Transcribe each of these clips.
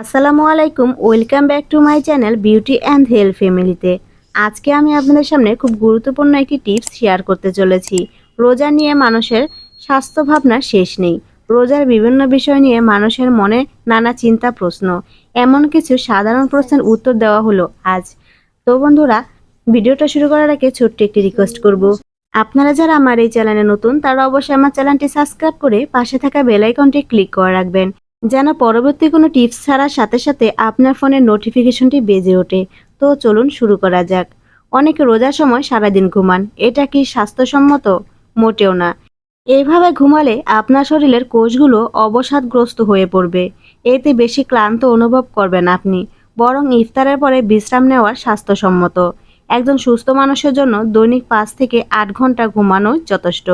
আসসালামু আলাইকুম, welcome back to my channel beauty and health ফ্যামিলিতে। আজকে আমি আপনাদের সামনে খুব গুরুত্বপূর্ণ একটি টিপস শেয়ার করতে চলেছি। রোজা নিয়ে মানুষের স্বাস্থ্য ভাবনার শেষ নেই। রোজার বিভিন্ন বিষয় নিয়ে মানুষের মনে নানা চিন্তা, প্রশ্ন। এমন কিছু সাধারণ প্রশ্নের উত্তর দেওয়া হলো আজ। তো বন্ধুরা, ভিডিওটা শুরু করার আগে ছোট্ট একটি রিকোয়েস্ট করব। আপনারা যারা আমার এই চ্যানেলে নতুন, তারা অবশ্যই আমার চ্যানেলটি সাবস্ক্রাইব করে পাশে থাকা বেল আইকনটি ক্লিক করে রাখবেন। যেন পরবর্তী কোনো টিপস ছাড়ার সাথে সাথে আপনার ফোনের নোটিফিকেশনটি বেজে ওঠে। তো চলুন শুরু করা যাক। অনেকে রোজার সময় সারাদিন ঘুমান। এটা কি স্বাস্থ্যসম্মত? মোটেও না। এইভাবে ঘুমালে আপনার শরীরের কোষগুলো অবসাদগ্রস্ত হয়ে পড়বে। এতে বেশি ক্লান্ত অনুভব করবেন আপনি। বরং ইফতারের পরে বিশ্রাম নেওয়ার স্বাস্থ্যসম্মত। একজন সুস্থ মানুষের জন্য দৈনিক পাঁচ থেকে আট ঘণ্টা ঘুমানো যথেষ্ট।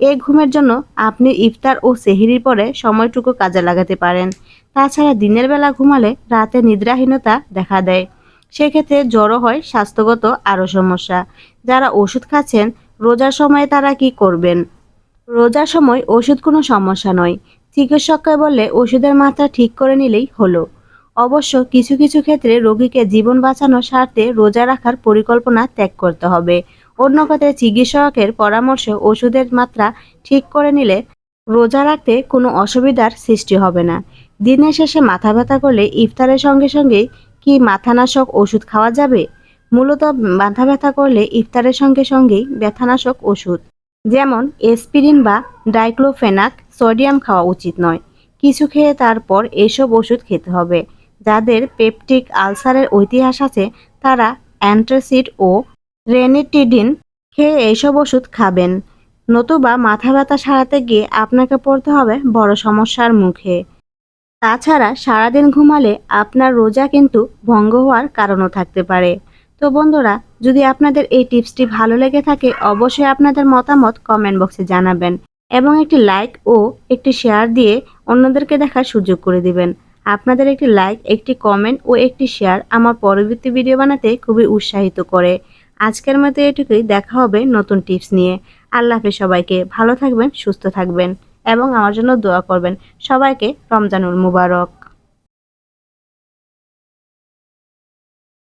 এই ঘুমের জন্য আপনি ইফতার ও সেহরির পরে সময়টুকু কাজে লাগাতে পারেন। তাছাড়া দিনের বেলা ঘুমালে রাতে নিদ্রাহীনতা দেখা দেয়। সেক্ষেত্রে জড়ো হয়, স্বাস্থ্যগত আরও সমস্যা। যারা ওষুধ খাচ্ছেন, রোজার সময়ে তারা কি করবেন? রোজার সময় ওষুধ কোনো সমস্যা নয়। চিকিৎসককে বললে ওষুধের মাত্রা ঠিক করে নিলেই হলো। অবশ্য কিছু কিছু ক্ষেত্রে রোগীকে জীবন বাঁচানোর স্বার্থে রোজা রাখার পরিকল্পনা ত্যাগ করতে হবে। অন্য কথায় চিকিৎসকের পরামর্শে ওষুধের মাত্রা ঠিক করে নিলে রোজা রাখতে কোনো অসুবিধার সৃষ্টি হবে না। দিনের শেষে মাথা ব্যথা করলে ইফতারের সঙ্গে সঙ্গে কি মাথানাশক ওষুধ খাওয়া যাবে? মূলত মাথা ব্যথা করলে ইফতারের সঙ্গে সঙ্গেই ব্যথানাশক ওষুধ। যেমন এসপিরিন বা ডাইক্লোফেনাক সোডিয়াম খাওয়া উচিত নয়। কিছু খেয়ে তারপর এসব ওষুধ খেতে হবে। যাদের পেপটিক আলসারের ঐতিহাস আছে, তারা অ্যান্টাসিড ও রেনিটিডিন খেয়ে এইসব ওষুধ খাবেন। নতুবা মাথা ব্যথা সারাতে গিয়ে আপনাকে পড়তে হবে বড় সমস্যার মুখে। তাছাড়া সারাদিন ঘুমালে আপনার রোজা কিন্তু ভঙ্গ হওয়ার কারণও থাকতে পারে। তো বন্ধুরা, যদি আপনাদের এই টিপসটি ভালো লেগে থাকে, অবশ্যই আপনাদের মতামত কমেন্ট বক্সে জানাবেন এবং একটি লাইক ও একটি শেয়ার দিয়ে অন্যদেরকে দেখার সুযোগ করে দিবেন। আপনাদের একটি লাইক, একটি কমেন্ট ও একটি শেয়ার আমার পরবর্তী ভিডিও বানাতে খুবই উৎসাহিত করে। আজকের মতো এটুকুই। দেখা হবে নতুন টিপস নিয়ে। আল্লাহ হাফেজ সবাইকে। ভালো থাকবেন, সুস্থ থাকবেন এবং আমার জন্য দোয়া করবেন। সবাইকে রমজানুল মুবারক।